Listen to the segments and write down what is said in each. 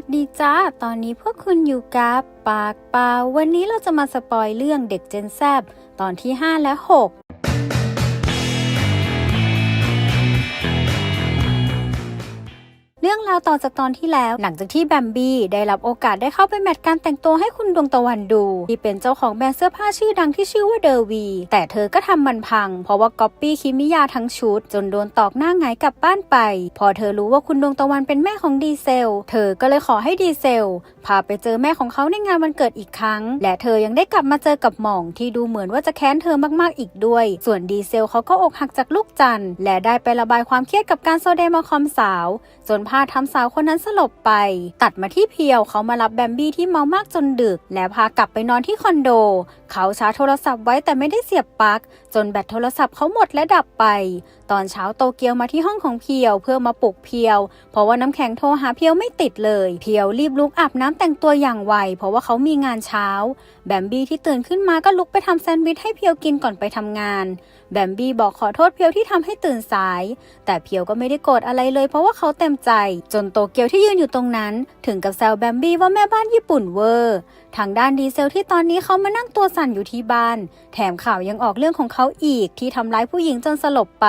สดีจ้า ตอนนี้พวกคุณอยู่กับปากเปล่าวันนี้เราจะมาสปอยเรื่องเด็กเจนแซบตอนที่ 5 และ 6 รื่องราวต่อจากตอนที่แล้วหลังจากที่แบมบี้ได้รับโอกาสได้เข้าไปแมทการแต่งตัวให้คุณดวงตะวันดู ที่เป็นเจ้าของแบรนด์เสื้อผ้าชื่อดังที่ชื่อว่าเดอร์วี แต่เธอก็ทำมันพัง เพราะว่าก๊อปปี้คิมิยาทั้งชุด จนโดนตอกหน้าหงายกลับบ้านไป พอเธอรู้ว่าคุณดวงตะวันเป็นแม่ของดีเซล เธอก็เลยขอให้ดีเซล พาไปเจอแม่ของเขาในงานวันเกิดอีกครั้ง และเธอยังได้กลับมาเจอกับหม่องที่ดูเหมือนว่าจะแค้นเธอมากๆอีกด้วย ส่วนดีเซลเขาก็อกหักจากลูกจันและได้ไประบายความเครียดกับการโซเดมคอมสาว จนพาทำสาวคนนั้นสลบไป ตัดมาที่เพียวเขามารับแบมบี้ที่เมามากจนดึก และพากลับไปนอนที่คอนโด เขาชาร์จโทรศัพท์ไว้แต่ไม่ได้เสียบปลั๊กจนแบตโทรศัพท์เขาหมดและดับไป ตอนเช้าโตเกียวมาที่ห้องของเพียวเพื่อมาปลุกเพียว เพราะว่าน้ำแข็งโทรหาเพียวไม่ติดเลย เพียวรีบลุกอาบน้ำแต่งตัวอย่างไว เพราะว่าเขามีงานเช้า แบมบี้ที่ตื่นขึ้นมาก็ลุกไปทำแซนด์วิชให้เพียวกินก่อนไปทำงาน แบมบี้บอกขอโทษเพียวที่ทำให้ตื่นสาย แต่เพียวก็ไม่ได้โกรธอะไรเลย เพราะว่าเขาเต็มใจ จนโตเกียวที่ยืนอยู่ตรงนั้น ถึงกับแซวแบมบี้ว่าแม่บ้านญี่ปุ่นเวอร์ ทางด้านดีเซลที่ตอนนี้เขามานั่งตัวสั่นอยู่ที่บ้าน แถมข่าวยังออกเรื่องของเขาอีกที่ทำร้ายผู้หญิงจนสลบไป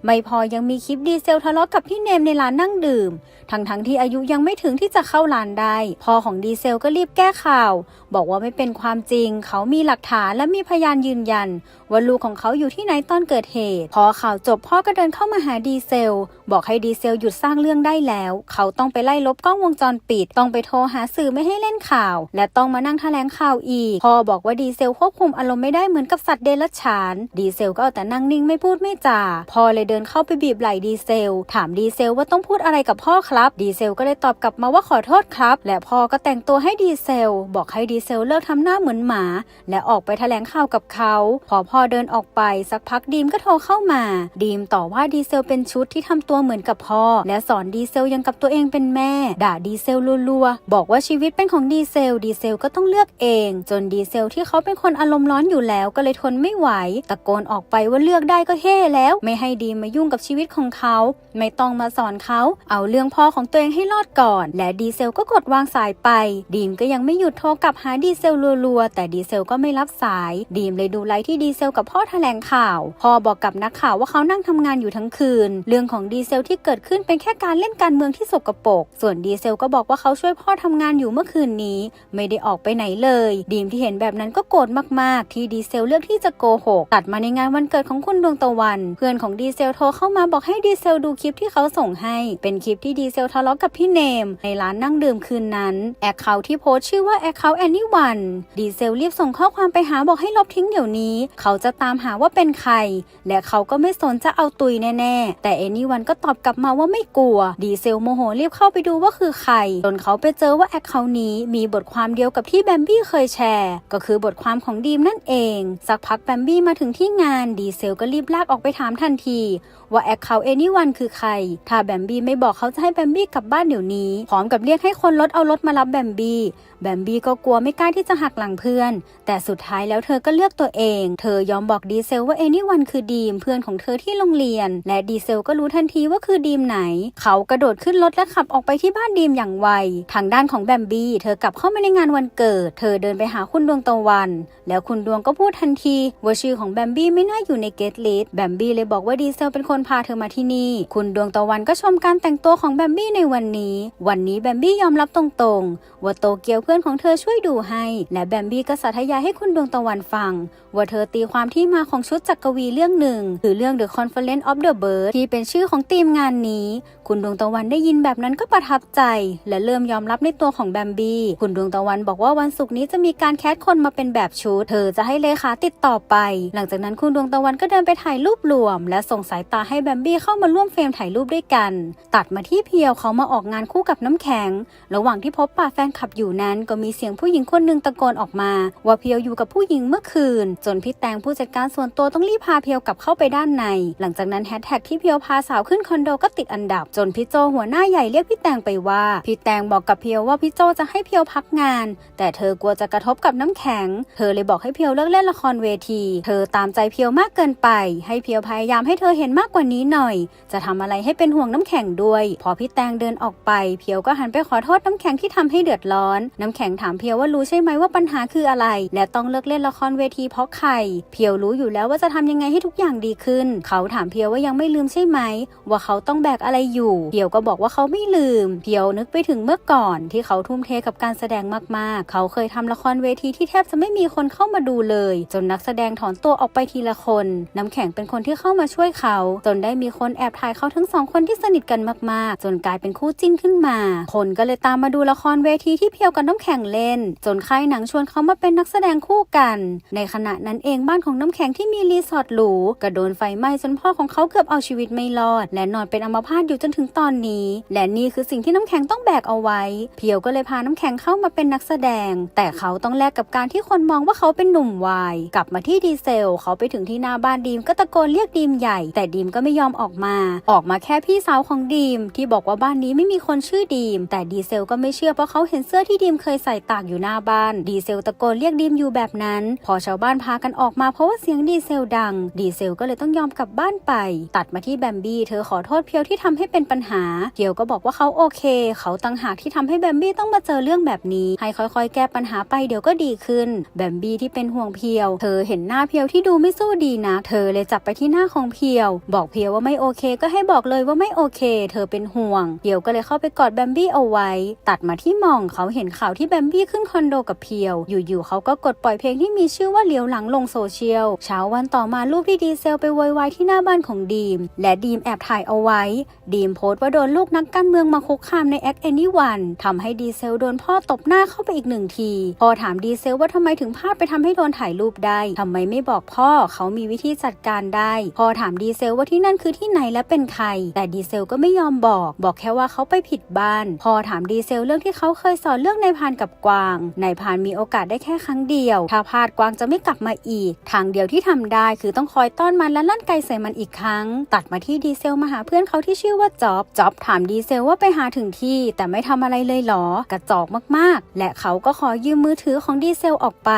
ไม่พอยังมีคลิปดีเซลทะเลาะกับพี่เนมในร้านนั่งดื่ม ทั้งๆที่อายุยังไม่ถึงที่จะเข้าร้านได้พ่อของดีเซลก็รีบแก้ข่าว บอกว่าไม่เป็นความจริง เขามีหลักฐานและมีพยานยืนยันว่าลูกของเขาอยู่ที่ไหนตอนเกิดเหตุ พอข่าวจบพ่อก็เดินเข้ามาหาดีเซล บอกให้ดีเซลหยุดสร้างเรื่องได้แล้ว เขาต้องไปไล่ลบกล้องวงจรปิด ต้องไปโทรหาสื่อไม่ให้เล่นข่าว และต้องมานั่งแถลงข่าวอีก พ่อบอกว่าดีเซลควบคุมอารมณ์ไม่ได้เหมือนกับสัตว์เดรัจฉาน ดีเซลก็เอาแต่นั่งนิ่งไม่พูดไม่จา พอเลยเดินเข้าไปบีบไหล่ดีเซล ถามดีเซลว่าต้องพูดอะไรกับพ่อครับ ดีเซลก็เลยตอบกลับมาว่าขอโทษครับ และพ่อก็แต่งตัวให้ดีเซล บอกให้ดีเซลเลิกทำหน้าเหมือนหมา และออกไปแถลงข่าวกับเขา พอพ่อเดินออกไปสักพักดีมก็โทรเข้ามา ดีมต่อว่าดีเซลเป็นชุดที่ทำตัวเหมือนกับพ่อ และสอนดีเซลยังกับตัวเองเป็นแม่ ด่าดีเซลรัวๆ บอกว่าชีวิตเป็นของดีเซล ดีเซลก็ต้องเลือกเอง จนดีเซลที่เขาเป็นคนอารมณ์ร้อนอยู่แล้วก็เลยทนไม่ไหว ตะโกนออกไปว่าเลือกได้ก็เฮ่แล้ว ไม่ให้ดีมมายุ่งกับชีวิตของเขา ไม่ต้องมาสอนเขา เอาเรื่องพ่อของตัวเองให้รอดก่อน และดีเซลก็กดวางสายไป ดีมก็ยังไม่หยุดโทรกลับหาดีเซลรัวๆ แต่ดีเซลก็ไม่รับสาย ดีมเลยดูไลฟ์ที่ดีเซลกับพ่อแถลงข่าว พ่อบอกกับนักข่าวว่าเขานั่งทำงานอยู่ทั้งคืน เรื่องของดีเซลที่เกิดขึ้นเป็นแค่การเล่นการเมืองที่สกปรก ส่วนดีเซลก็บอกว่าเขาช่วยพ่อทำงานอยู่เมื่อคืนนี้ ไม่ได้ออกไปไหนเลย ดีมที่เห็นแบบนั้นก็โกรธมากๆ ที่ดีเซลเลือกที่จะโกหกตัดมาในงานวันเกิดของคุณดวงตะวัน เพื่อนของดีเซลโทรเข้ามาบอกให้ดีเซลดูคลิปที่เขาส่งให้ เป็นคลิปที่ดีเซลทะเลาะกับพี่เนม ในร้านนั่งดื่มคืนนั้น แอคเคาท์ที่โพสต์ชื่อว่าแอคเคาท์แอนนี่วันดีเซลรีบส่งข้อความไปหาบอกให้ลบทิ้งเดี๋ยวนี้ เขาจะตามหาว่าเป็นใคร และเขาก็ไม่สนจะเอาตุยแน่ๆ แต่แอนนี่วันก็ตอบกลับมาว่าไม่กลัว ดีเซลโมโหรีบเข้าไปดูว่าคือใคร จนเขาไปเจอว่าแอคเคาท์นี้มีบทความเดียวกับที่แบมบี้เคยแชร์ ก็คือบทความของดีมนั่นเอง สักพักแบมบี้มาถึงที่งาน ดีเซลก็รีบลากออกไปถามทันทีว่าแอคเคาท์เอนี่วันคือใคร ถ้าแบมบี้ไม่บอกเขาจะให้แบมบี้กลับบ้านเดี๋ยวนี้ พร้อมกับเรียกให้คนรถเอารถมารับแบมบี้แบมบี้ก็กลัวไม่กล้าที่จะหักหลังเพื่อน แต่สุดท้ายแล้วเธอก็เลือกตัวเอง เธอยอมบอกดีเซลว่าเอนี่วันคือดีมเพื่อนของเธอที่โรงเรียน และดีเซลก็รู้ทันทีว่าคือดีมไหน เขากระโดดขึ้นรถและขับออกไปที่บ้านดีมอย่างไว ทางด้านของแบมบี้เธอกลับเข้ามาในงานวันเกิด เธอเดินไปหาคุณดวงตะวัน แล้วคุณดวงก็พูดทันทีว่าชื่อของแบมบี้ไม่น่าอยู่ในเกตลิสแบมบี้เลยบอกว่าดีเซลเป็นคนพาเธอมาที่นี่ คุณดวงตะวันก็ชมการแต่งตัวของแบมบี้ในวันนี้ วันนี้แบมบี้ยอมรับตรงๆ ว่าโตเกียวเพื่อนของเธอช่วยดูให้ และแบมบี้ก็สาธยายให้คุณดวงตะวันฟัง ว่าเธอตีความที่มาของชุดจักรวีเรื่องหนึ่งคือเรื่อง The Conference of the Bird ที่เป็นชื่อของทีมงานนี้ คุณดวงตะวันได้ยินแบบนั้นก็ประทับใจ และเริ่มยอมรับในตัวของแบมบี้คุณดวงตะวันบอกว่าวันศุกร์นี้จะมีการแคสคนมาเป็นแบบชุด เธอจะให้เลขาติดต่อไป หลังจากนั้นคุณดวงตะวันก็เดินไปถ่ายรูปรวม และส่งสายตาให้แบมบี้เข้ามาร่วมเฟรมถ่ายรูปด้วยกัน ตัดมาที่เพียวเขามาออกงานคู่กับน้ำแข็ง ระหว่างที่พบปะแฟนคลับอยู่นั้น ก็มีเสียงผู้หญิงคนหนึ่งตะโกนออกมา ว่าเพียวอยู่กับผู้หญิงเมื่อคืน จนพี่แตงผู้จัดการส่วนตัวต้องรีบพาเพียวกลับเข้าไปด้านใน หลังจากนั้นแฮชแท็กที่เพียวพาสาวขึ้นคอนโดก็ติดอันดับ จนพี่โจหัวหน้าใหญ่เรียกพี่แตงไปว่าพี่แตงบอกกับเพียวว่าพี่โจจะให้เพียวพักงาน แต่เธอกลัวจะกระทบกับน้ำแข็ง เธอเลยบอกให้เพียวเลิกเล่นละครเวที เธอตามใจเพียวมากเกินไป ให้เพียวพยายามให้เธอเห็นเห็นมากกว่านี้หน่อย จะทำอะไรให้เป็นห่วงน้ำแข็งด้วย พอพี่แตงเดินออกไป เพียวก็หันไปขอโทษน้ำแข็งที่ทำให้เดือดร้อน น้ำแข็งถามเพียวว่ารู้ใช่ไหมว่าปัญหาคืออะไร และต้องเลิกเล่นละครเวทีเพราะใคร เพียวรู้อยู่แล้วว่าจะทำยังไงให้ทุกอย่างดีขึ้น เขาถามเพียวว่ายังไม่ลืมใช่ไหม ว่าเขาต้องแบกอะไรอยู่ เพียวก็บอกว่าเขาไม่ลืม เพียวนึกไปถึงเมื่อก่อนที่เขาทุ่มเทกับการแสดงมาก ๆ เขาเคยทำละครเวทีที่แทบจะไม่มีคนเข้ามาดูเลย จนนักแสดงถอนตัวออกไปทีละคน น้ำแข็งเป็นคนที่เข้ามาช่วยเขาจนได้มีคนแอบถ่ายเขาทั้งสองคนที่สนิทกันมากๆ จนกลายเป็นคู่จิ้นขึ้นมา คนก็เลยตามมาดูละครเวทีที่เพียวกับน้ำแข็งเล่น จนค่ายหนังชวนเขามาเป็นนักแสดงคู่กัน ในขณะนั้นเองบ้านของน้ำแข็งที่มีรีสอร์ทหรูก็โดนไฟไหม้จนพ่อของเขาเกือบเอาชีวิตไม่รอด และนอนเป็นอัมพาตอยู่จนถึงตอนนี้ และนี่คือสิ่งที่น้ำแข็งต้องแบกเอาไว้ เพียวก็เลยพาน้ำแข็งเข้ามาเป็นนักแสดง แต่เขาต้องแลกกับการที่คนมองว่าเขาเป็นหนุ่มวาย กลับมาที่ดีเซล เขาไปถึงที่หน้าบ้านดีมก็ตะโกนเรียกดีมใหญ่ แแต่ดีมก็ไม่ยอมออกมา ออกมาแค่พี่สาวของดีม ที่บอกว่าบ้านนี้ไม่มีคนชื่อดีม แต่ดีเซลก็ไม่เชื่อเพราะเขาเห็นเสื้อที่ดีมเคยใส่ตากอยู่หน้าบ้าน ดีเซลตะโกนเรียกดีมอยู่แบบนั้น พอชาวบ้านพากันออกมาเพราะว่าเสียงดีเซลดัง ดีเซลก็เลยต้องยอมกลับบ้านไป ตัดมาที่แบมบี้เธอขอโทษเพียวที่ทำให้เป็นปัญหา เพียวก็บอกว่าเขาโอเค เขาตั้งหากที่ทำให้แบมบี้ต้องมาเจอเรื่องแบบนี้ ให้ค่อยๆ แก้ปัญหาไปเดี๋ยวก็ดีขึ้น แบมบี้ที่เป็นห่วงเพียว เธอเห็นหน้าเพียวที่ดูไม่สู้ดีนะ เธอเลยจับไปที่หน้าของเพียวบอกเพียวว่าไม่โอเค ก็ให้บอกเลยว่าไม่โอเค เธอเป็นห่วงเพียวก็เลยเข้าไปกอดแบมบี้เอาไว้ ตัดมาที่มองเขาเห็นข่าวที่แบมบี้ขึ้นคอนโดกับเพียว อยู่ๆเขาก็กดปล่อยเพลงที่มีชื่อว่าเลี้ยวหลังลงโซเชียล เช้าวันต่อมาลูกที่ดีเซลไปโวยวายที่หน้าบ้านของดีม และดีมแอบถ่ายเอาไว้ ดีมโพสต์ว่าโดนลูกนักการเมืองมาคุกคามในแอคแอนนี่วันทำให้ดีเซลโดนพ่อตบหน้าเข้าไปอีกหนึ่งที พอถามดีเซลว่าทำไมถึงพลาดไปทำให้โดนถ่ายรูปได้ทำไมไม่บอกพ่อเขามีวิธีจัดการได้ พอถามดีเซซลว่าที่นั่นคือที่ไหนและเป็นใคร แต่ดีเซลก็ไม่ยอมบอก บอกแค่ว่าเขาไปผิดบ้าน พอถามดีเซลเรื่องที่เขาเคยสอนเรื่องนายพานกับกวางนายพานมีโอกาสได้แค่ครั้งเดียว ถ้าพลาดกวางจะไม่กลับมาอีก ทางเดียวที่ทำได้คือต้องคอยต้อนมันและลั่นไกใส่มันอีกครั้ง ตัดมาที่ดีเซลมาหาเพื่อนเขาที่ชื่อว่าจ็อบจ็อบถามดีเซลว่าไปหาถึงที่ แต่ไม่ทำอะไรเลยหรอกระจอกมากๆ และเขาก็ขอยืมมือถือของดีเซลออกไป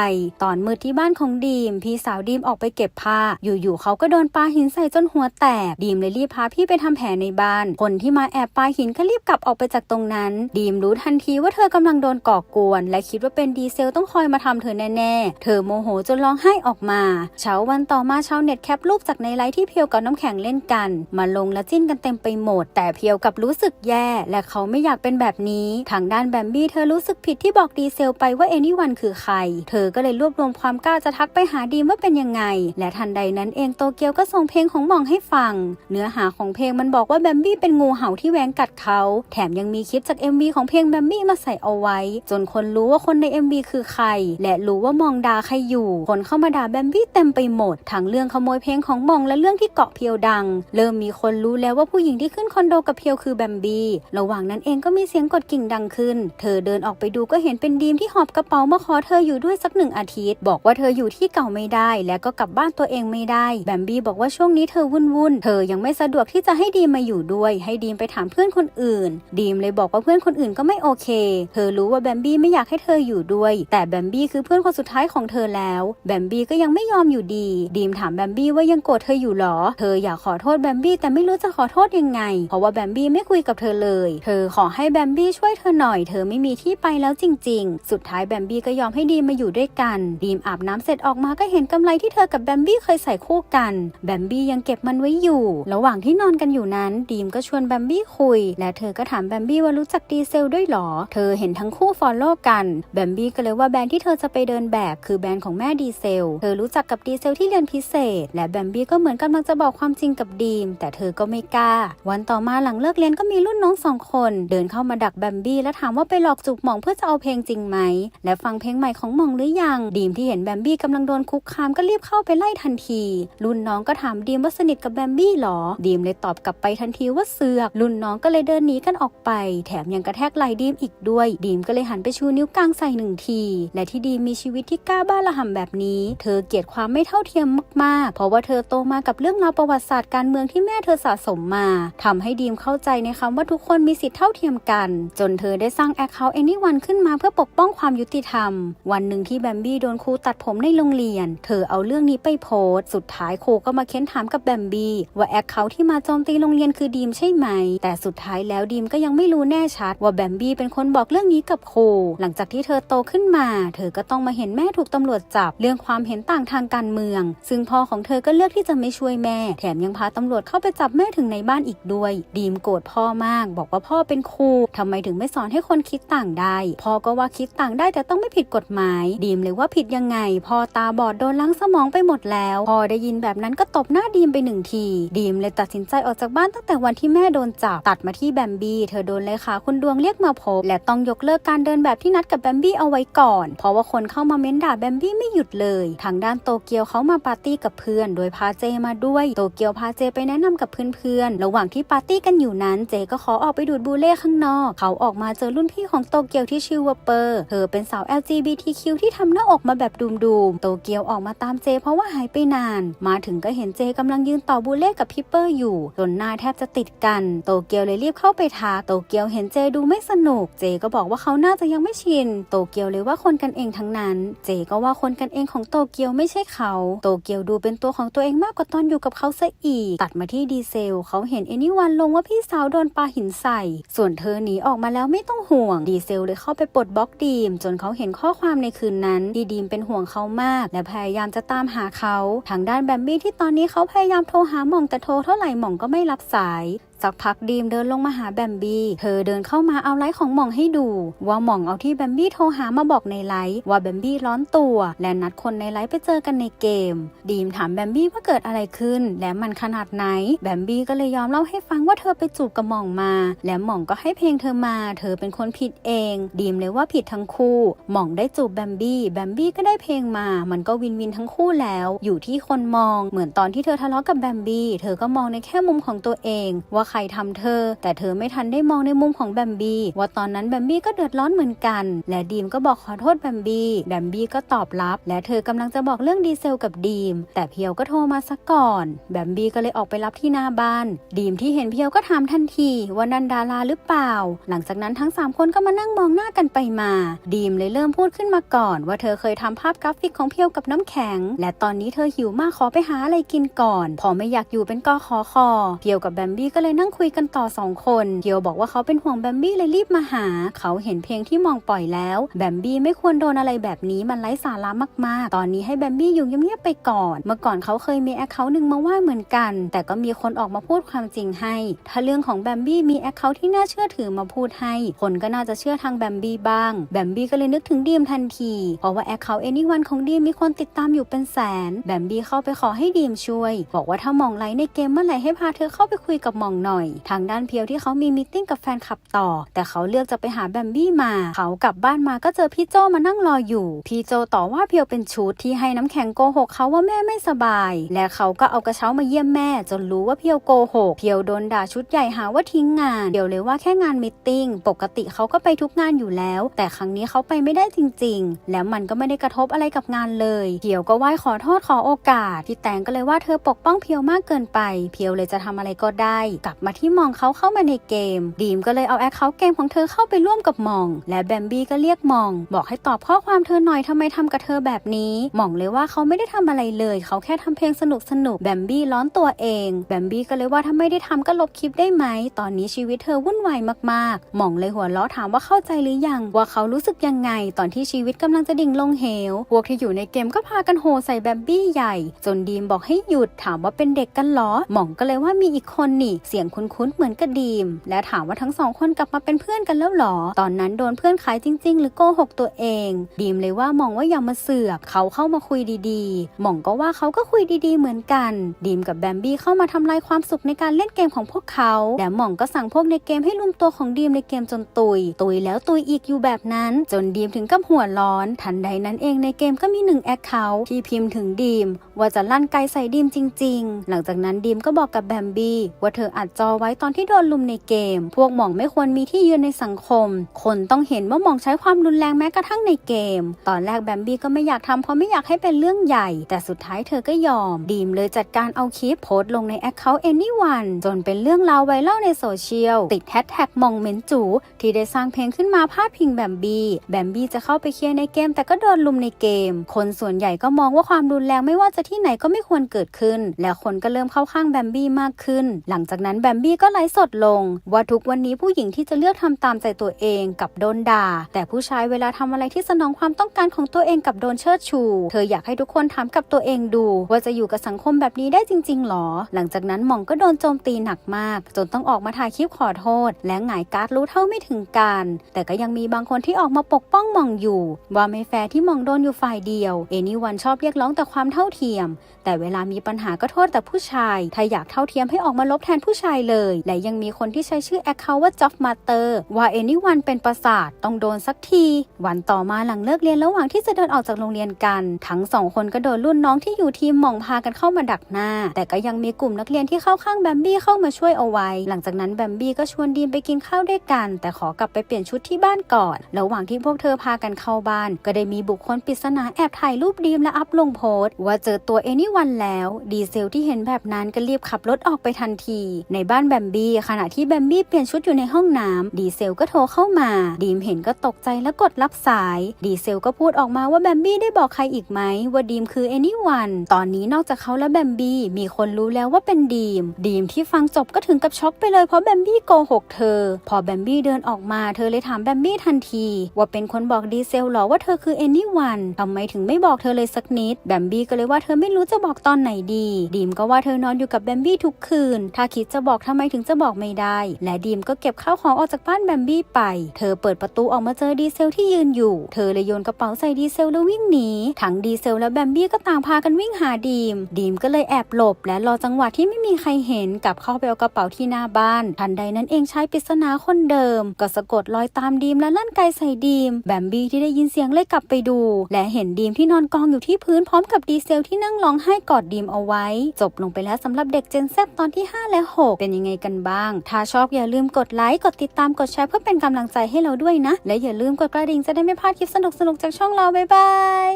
ตอนมืดที่บ้านของดีม พี่สาวดีมออกไปเก็บผ้า อยู่ๆเขาก็โดนปาหินใส่จนหัวแตก ดีมเลยรีบพาพี่ไปทำแผลในบ้าน คนที่มาแอบปาหินก็รีบกลับออกไปจากตรงนั้น ดีมรู้ทันทีว่าเธอกำลังโดนก่อกวน และคิดว่าเป็นดีเซลต้องคอยมาทำเธอแน่ๆ เธอโมโหจนร้องไห้ออกมา เช้าวันต่อมาชาวเน็ตแคปรูปจากในไลฟ์ที่เพียวกับน้ำแข็งเล่นกัน มาลงและจิ้นกันเต็มไปหมด แต่เพียวกับรู้สึกแย่ และเขาไม่อยากเป็นแบบนี้ ทางด้านแบมบี้เธอรู้สึกผิดที่บอกดีเซลไปว่าเอนี่วันคือใคร เธอก็เลยรวบรวมความกล้าจะทักไปหาดีมว่าเป็นยังไง และทันใดนั้นเองโตเกียวก็ส่งเพลงของหม่องให้ฟัง เนื้อหาของเพลงมันบอกว่าแบมบี้เป็นงูเห่าที่แหวงกัดเขา แถมยังมีคลิปจาก MV ของเพลงแบมบี้มาใส่เอาไว้ จนคนรู้ว่าคนใน MV คือใคร และรู้ว่ามองดาใครอยู่ คนเข้ามาด่าแบมบี้เต็มไปหมด ทั้งเรื่องขโมยเพลงของมองและเรื่องที่เกาะเพียวดัง เริ่มมีคนรู้แล้วว่าผู้หญิงที่ขึ้นคอนโดกับเพียวคือแบมบี้ระหว่างนั้นเองก็มีเสียงกดกิ่งดังขึ้น เธอเดินออกไปดูก็เห็นเป็นดีมที่หอบกระเป๋ามาขอเธออยู่ด้วยสักหนึ่งอาทิตย์ บอกว่าเธออยู่ที่เก่าไม่ได้ และก็กลับบ้านตัวเองไม่ได้แบมบี้บอกว่าช่วงนี้เธอวุ่นๆ เธอยังไม่สะดวกที่จะให้ดีมมาอยู่ด้วย ให้ดีมไปถามเพื่อนคนอื่น ดีมเลยบอกว่าเพื่อนคนอื่นก็ไม่โอเค เธอรู้ว่าแบมบี้ไม่อยากให้เธออยู่ด้วย แต่แบมบี้คือเพื่อนคนสุดท้ายของเธอแล้ว แบมบี้ก็ยังไม่ยอมอยู่ดี ดีมถามแบมบี้ว่ายังโกรธเธออยู่หรอ เธออยากขอโทษแบมบี้แต่ไม่รู้จะขอโทษยังไง เพราะว่าแบมบี้ไม่คุยกับเธอเลย เธอขอให้แบมบี้ช่วยเธอหน่อย เธอไม่มีที่ไปแล้วจริง ๆ สุดท้ายแบมบี้ก็ยอมให้ดีมมาอยู่ด้วยกัน ดีมอาบน้ำเสร็จออกมาก็เห็นกำไรที่เธอกับแบมบี้เคยใส่คู่กัน แบมบี้ยังเก็บมันไว้อยู่ ระหว่างที่นอนกันอยู่นั้น ดีมก็ชวนแบมบี้คุย และเธอก็ถามแบมบี้ว่ารู้จักดีเซลด้วยหรอ เธอเห็นทั้งคู่ฟอลโล่กันแบมบี้ก็เลยว่าแบรนด์ที่เธอจะไปเดินแบบคือแบรนด์ของแม่ดีเซล เธอรู้จักกับดีเซลที่เรียนพิเศษ และแบมบี้ก็เหมือนกำลังจะบอกความจริงกับดีม แต่เธอก็ไม่กล้า วันต่อมาหลังเลิกเรียนก็มีรุ่นน้องสองคน เดินเข้ามาดักแบมบี้และถามว่าไปหลอกจูบหม่องเพื่อจะเอาเพลงจริงไหม และฟังเพลงใหม่ของหม่องหรือยัง ดีมที่เห็นแบมบี้กำลังโดนคุกคามก็รีบเข้าไปไล่ทันที รุ่นน้องก็ถามดีมว่าสนิทกับแบมบี้หรอ ดีมเลยตอบกลับไปทันทีว่าเสือกรุ่นน้องก็เลยเดินหนีกันออกไป แถมยังกระแทกไหล่ดีมอีกด้วย ดีมก็เลยหันไปชูนิ้วกลางใส่หนึ่งที และที่ดีมมีชีวิตที่กล้าบ้าระห่ำแบบนี้ เธอเกลียดความไม่เท่าเทียมมากๆ เพราะว่าเธอโตมากับเรื่องราวประวัติศาสตร์การเมืองที่แม่เธอสะสมมาทำให้ดีมเข้าใจในคำว่าทุกคนมีสิทธิเท่าเทียมกัน จนเธอได้สร้างแอคเคาท์ Anyone ขึ้นมาเพื่อปกป้องความยุติธรรม วันหนึ่งที่แบมบี้โดนครูตัดผมในโรงเรียน เธอเอาเรื่องนี้ไปโพสต์ สุดท้ายครูก็มาเค้นถามกับแบมบี้ว่าแอคเคาท์ที่มาโจมตีโรงเรียนคือดีมใช่ไหม แต่สุดท้ายแล้วดีมก็ยังไม่รู้แน่ชัดว่าแบมบี้เป็นคนบอกเรื่องนี้กับครูหลังจากที่เธอโตขึ้นมา เธอก็ต้องมาเห็นแม่ถูกตำรวจจับเรื่องความเห็นต่างทางการเมือง ซึ่งพ่อของเธอก็เลือกที่จะไม่ช่วยแม่ แถมยังพาตำรวจเข้าไปจับแม่ถึงในบ้านอีกด้วย ดีมโกรธพ่อมาก บอกว่าพ่อเป็นครูทำไมถึงไม่สอนให้คนคิดต่างได้ พ่อก็ว่าคิดต่างได้แต่ต้องไม่ผิดกฎหมาย ดีมเลยว่าผิดยังไง พ่อตาบอดโดนล้างสมองไปหมดแล้ว พอได้ยินแบบนั้นก็ตบหน้าดีมไปหนึ่งที ดีมเลยตัดสินใจออกจากบ้านตั้งแต่วันที่แม่โดนจับ ตัดมาที่แบมบี้ เธอโดนเลยค่ะคุณดวงเรียกมาพบ และต้องยกเลิกการเดินแบบที่นัดกับแบมบี้เอาไว้ก่อน เพราะว่าคนเข้ามาเม้นด่าแบมบี้ไม่หยุดเลย ทางด้านโตเกียวเขามาปาร์ตี้กับเพื่อน โดยพาเจมาด้วย โตเกียวพาเจไปแนะนำกับเพื่อนๆ ระหว่างที่ปาร์ตี้กันอยู่นั้น เจก็ขอออกไปดูดบูเล่ข้างนอก เขาออกมาเจอรุ่นพี่ของโตเกียวที่ชื่อว่าเปอร์ เธอเป็นสาว LGBTQ ที่ทำหน้าอกมาแบบดูมๆ โตเกียวออกมาตามเจ เพราะว่าหายไปนาน มาถึงก็เห็นเจกำลังยืนต่อบูเล่กับพี่เปอร์อยู่ จนหน้าแทบจะติดกัน โตเกียวเลยรีบเข้าไปทักโตเกียวเห็นเจดูไม่สนุก เจก็บอกว่าเขาน่าจะยังไม่ชิน โตเกียวเลยว่าคนกันเองทั้งนั้น เจก็ว่าคนกันเองของโตเกียวไม่ใช่เขา โตเกียวดูเป็นตัวของตัวเองมากกว่าตอนอยู่กับเขาซะอีก ตัดมาที่ดีเซล เขาเห็นเอนิวันลงว่าพี่สาวโดนปาหินใส่ ส่วนเธอหนีออกมาแล้วไม่ต้องห่วง ดีเซลเลยเข้าไปปลดบล็อกดีม จนเขาเห็นข้อความในคืนนั้น ดีดีมเป็นห่วงเขามาก และพยายามจะตามหาเขา ทางด้านแบมบี้ที่ตอนนี้เขาพยายามโทรหาหม่องแต่โทรเท่าไหร่หม่องก็ไม่รับสาย สักพักดีมเดินลงมาหาแบมบี้ เธอเดินเข้ามาเอาไลฟ์ของหม่องให้ดู ว่าหม่องเอาที่แบมบี้โทรหามาบอกในไลฟ์ว่าแบมบี้ร้อนตัว และนัดคนในไลฟ์ไปเจอกันในเกม ดีมถามแบมบี้ว่าเกิดอะไรขึ้น และมันขนาดไหน แบมบี้ก็เลยยอมเล่าให้ฟังว่าเธอไปจูบกับหม่องมา และหม่องก็ให้เพลงเธอมา เธอเป็นคนผิดเอง ดีมเลยว่าผิดทั้งคู่หม่องได้จูบแบมบี้แบมบี้ก็ได้เพลงมา มันก็วินวินทั้งคู่แล้ว อยู่ที่คนมองเหมือนตอนที่เธอทะเลาะกับแบมบี้เธอก็มองในแค่มุมของตัวเองว่าครทำเธอ แต่เธอไม่ทันได้มองในมุมของแบมบี้ว่าตอนนั้นแบมบี้ก็เดือดร้อนเหมือนกัน และดีมก็บอกขอโทษแบมบี้แบมบี้ก็ตอบรับ และเธอกำลังจะบอกเรื่องดีเซลกับดีม แต่เพียวก็โทรมาซะก่อนแบมบี้ก็เลยออกไปรับที่หน้าบ้าน ดีมที่เห็นเพียวก็ถามทันทีว่านันดาราหรือเปล่า หลังจากนั้นทั้ง 3 คนก็มานั่งมองหน้ากันไปมา ดีมเลยเริ่มพูดขึ้นมาก่อน ว่าเธอเคยทำภาพกราฟิกของเพียวกับน้ำแข็ง และตอนนี้เธอหิวมากขอไปหาอะไรกินก่อน พอไม่อยากอยู่เป็นกอขอคอเพียวกับแบมบี้ก็เลยนั่งั่งคุยกันต่อสองคนเพียวบอกว่าเขาเป็นห่วงแบมบี้เลยรีบมาหา เขาเห็นเพลงที่มองปล่อยแล้วแบมบี้ไม่ควรโดนอะไรแบบนี้มันไร้สาระมากๆ ตอนนี้ให้แบมบี้อยู่เงียบๆไปก่อน เมื่อก่อนเขาเคยมีแอคเคาท์หนึ่งมาว่าเหมือนกัน แต่ก็มีคนออกมาพูดความจริงให้ ถ้าเรื่องของแบมบี้มีแอคเคาท์ที่น่าเชื่อถือมาพูดให้ คนก็น่าจะเชื่อทางแบมบี้บ้าง แบมบี้ก็เลยนึกถึงดีมทันที เพราะว่าแอคเคาท์เอนิวันของดีมมีคนติดตามอยู่เป็นแสน แบมบี้เข้าไปขอให้ดีมช่วย บอกว่าถ้ามองไลน์ในเกมเมื่อไหร่ให้พาเธอเข้าไปคุยกับมองหน่อย ทางด้านเพียวที่เขามีมิ팅กับแฟนคลับต่อ แต่เขาเลือกจะไปหาแบมบี้มา เขากลับบ้านมาก็เจอพี่โจมานั่งรออยู่ พี่โจต่อว่าเพียวเป็นชุดที่ให้น้ำแข็งโกหกเขาว่าแม่ไม่สบาย และเขาก็เอากระเช้ามาเยี่ยมแม่ จนรู้ว่าเพียวโกหก เพียวโดนด่าชุดใหญ่หาว่าทิ้งงาน เดี๋ยวเลยว่าแค่งานมิทติ้งปกติเขาก็ไปทุกงานอยู่แล้ว แต่ครั้งนี้เขาไปไม่ได้จริง ๆ แล้วมันก็ไม่ได้กระทบอะไรกับงานเลยเพียวก็ไหว้ขอโทษขอโอกาส พี่แตงก็เลยว่าเธอปกป้องเพียวมากเกินไป เพียวเลยจะทำอะไรก็ได้กลับมาที่มองเขาเข้ามาในเกม ดีมก็เลยเอาแอคเคาท์เกมของเธอเข้าไปร่วมกับมอง และแบมบี้ก็เรียกมอง บอกให้ตอบข้อความเธอหน่อยทำไมทำกับเธอแบบนี้มองเลยว่าเขาไม่ได้ทำอะไรเลย เขาแค่ทำเพลงสนุกสนุกแบมบี้ร้อนตัวเองแบมบี้ก็เลยว่าถ้าไม่ได้ทำก็ลบคลิปได้ไหมตอนนี้ชีวิตเธอวุ่นวายมากๆมองเลยหัวล้อถามว่าเข้าใจหรือยัง ว่าเขารู้สึกยังไง ตอนที่ชีวิตกำลังจะดิ่งลงเหวพวกที่อยู่ในเกมก็พากันโหใส่แบมบี้ใหญ่ จนดีมบอกให้หยุดถามว่าเป็นเด็กกันหรอหมองก็เลยว่ามีอีกคนนี่เสียงคุ้นๆเหมือนกับดีม และถามว่าทั้งสองคนกลับมาเป็นเพื่อนกันแล้วหรอ ตอนนั้นโดนเพื่อนขายจริง ๆ หรือโกหกตัวเอง ดีมเลยว่ามองว่าอย่ามาเสือกเขาเข้ามาคุยดีๆ หม่องก็ว่าเขาก็คุยดีๆ เหมือนกัน ดีมกับแบมบี้เข้ามาทำลายความสุขในการเล่นเกมของพวกเขาและหม่องก็สั่งพวกในเกมให้ลุมตัวของดีมในเกมจนตุย ตุยแล้วตุยอีกอยู่แบบนั้น จนดีมถึงกับหัวร้อน ทันใดนั้นเองในเกมก็มีหนึ่งแอคเคาท์ที่พิมพ์ถึงดีม ว่าจะลั่นไกใส่ดีมจริง ๆ หลังจากนั้นดีมก็บอกกับแบมบี้ว่าเธออัดจอไว้ตอนที่โดนลุมในเกม พวกหม่องไม่ควรมีที่ยืนในสังคม คนต้องเห็นว่าหม่องใช้ความรุนแรงแม้กระทั่งในเกม ตอนแรกแบมบี้ก็ไม่อยากทำเพราะไม่อยากให้เป็นเรื่องใหญ่ แต่สุดท้ายเธอก็ยอม ดีมเลยจัดการเอาคลิปโพสต์ลงในแอคเคาท์ anyone จนเป็นเรื่องราวไวรัลในโซเชียล ติดแฮชแท็กมองเหม็นจู ที่ได้สร้างเพลงขึ้นมาพาดพิงแบมบี้ แบมบี้จะเข้าไปเคลียร์ในเกม แต่ก็โดนลุมในเกม คนส่วนใหญ่ก็มองว่าความรุนแรงไม่ว่าจะที่ไหนก็ไม่ควรเกิดขึ้น และคนก็เริ่มเข้าข้างแบมบี้มากขึ้น หลังจากนั้นแบมบี้ก็ไลฟ์สดลง ว่าทุกวันนี้ผู้หญิงที่จะเลือกทำตามใจตัวเองกับโดนด่า แต่ผู้ชายเวลาทำอะไรที่สนองความต้องการของตัวเองกับโดนเชิดชู เธออยากให้ทุกคนถามกับตัวเองดู ว่าจะอยู่กับสังคมแบบนี้ได้จริงๆหรอ หลังจากนั้นหม่องก็โดนโจมตีหนักมาก จนต้องออกมาถ่ายคลิปขอโทษ และหงายการ์ดรู้เท่าไม่ถึงการ แต่ก็ยังมีบางคนที่ออกมาปกป้องหม่องอยู่ ว่าไม่แฟร์ที่หม่องโดนอยู่ฝ่ายเดียวเอนี่วันชอบเรียกร้องแต่ความเท่าเทียม แต่เวลามีปัญหาก็โทษแต่ผู้ชายถ้าอยากเท่าเทียมให้ออกมาลบแทนผู้ชายเลย และยังมีคนที่ใช้ชื่อแอคเคาท์ว่าจ็อกมาเตอร์ว่าเอนี่วันเป็นประสาทต้องโดนสักที วันต่อมาหลังเลิกเรียนระหว่างที่จะเดินออกจากโรงเรียนกัน ทั้งสองคนก็โดนรุ่นน้องที่อยู่ทีมหม่องพากันเข้ามาดักหน้า แต่ก็ยังมีกลุ่มนักเรียนที่เข้าข้างแบมบี้เข้ามาช่วยเอาไว้ หลังจากนั้นแบมบี้ก็ชวนดีมไปกินข้าวด้วยกัน แต่ขอกลับไปเปลี่ยนชุดที่บ้านก่อน ระหว่างที่พวกเธอพากันเข้าบ้าน ก็ได้มีบุคคลปริศนาแอบถ่ายรูปดีมและอัพลงโพสต์ว่าเจอตัวเอนี่วันแล้ว ดีเซลที่เห็นแบบนั้นก็รีบขับรถออกไปทันที ในบ้านแบมบี้ขณะที่แบมบี้เปลี่ยนชุดอยู่ในห้องน้ำดีเซลก็โทรเข้ามา ดีมเห็นก็ตกใจและกดรับสาย ดีเซลก็พูดออกมาว่าแบมบี้ได้บอกใครอีกไหมว่าดีมคือเอนี่วันตอนนี้นอกจากเขาและแบมบี้มีคนรู้แล้วว่าเป็นดีม ดีมที่ฟังจบก็ถึงกับช็อกไปเลยเพราะแบมบี้โกหกเธอ พอแบมบี้เดินออกมาเธอเลยถามแบมบี้ทันที ว่าเป็นคนบอกดีเซลหรอว่าเธอคือเอนี่วันทำไมถึงไม่บอกเธอเลยสักนิด แบมบี้ก็เลยว่าเธอไม่รู้จะบอกตอนไหนดี ดีมก็ว่าเธอนอนอยู่กับแบมบี้ทุกคืน ถ้าคิดจะบอกทำไมถึงจะบอกไม่ได้ และดีมก็เก็บข้าวของออกจากบ้านแบมบี้ไป เธอเปิดประตูออกมาเจอดีเซลที่ยืนอยู่ เธอเลยโยนกระเป๋าใส่ดีเซลแล้ววิ่งหนีทั้งดีเซลและแบมบี้ก็ต่างพากันวิ่งหาดีม ดีมก็เลยแอบหลบ และรอจังหวะที่ไม่มีใครเห็นกลับเข้าไปเอากระเป๋าที่หน้าบ้าน ทันใดนั้นเองชายปริศนาคนเดิม ก็สะกดรอยตามดีมและลั่นไกใส่ดีม แบมบี้ที่ได้ยินเสียงเลยกลับไปดู และเห็นดีมที่นอนกองอยู่ที่พื้นพร้อมกับดีเซลที่นั่งร้องไห้กอดดีมเอาไว้ จบลงไปแล้วสำหรับเด็กเจนแซตอนที่ 5 และ 6เป็นยังไงกันบ้าง ถ้าชอบอย่าลืมกดไลค์ กดติดตาม กดแชร์เพื่อเป็นกำลังใจให้เราด้วยนะ และอย่าลืมกดกระดิ่งจะได้ไม่พลาดคลิปสนุกๆจากช่องเรา บ๊ายบาย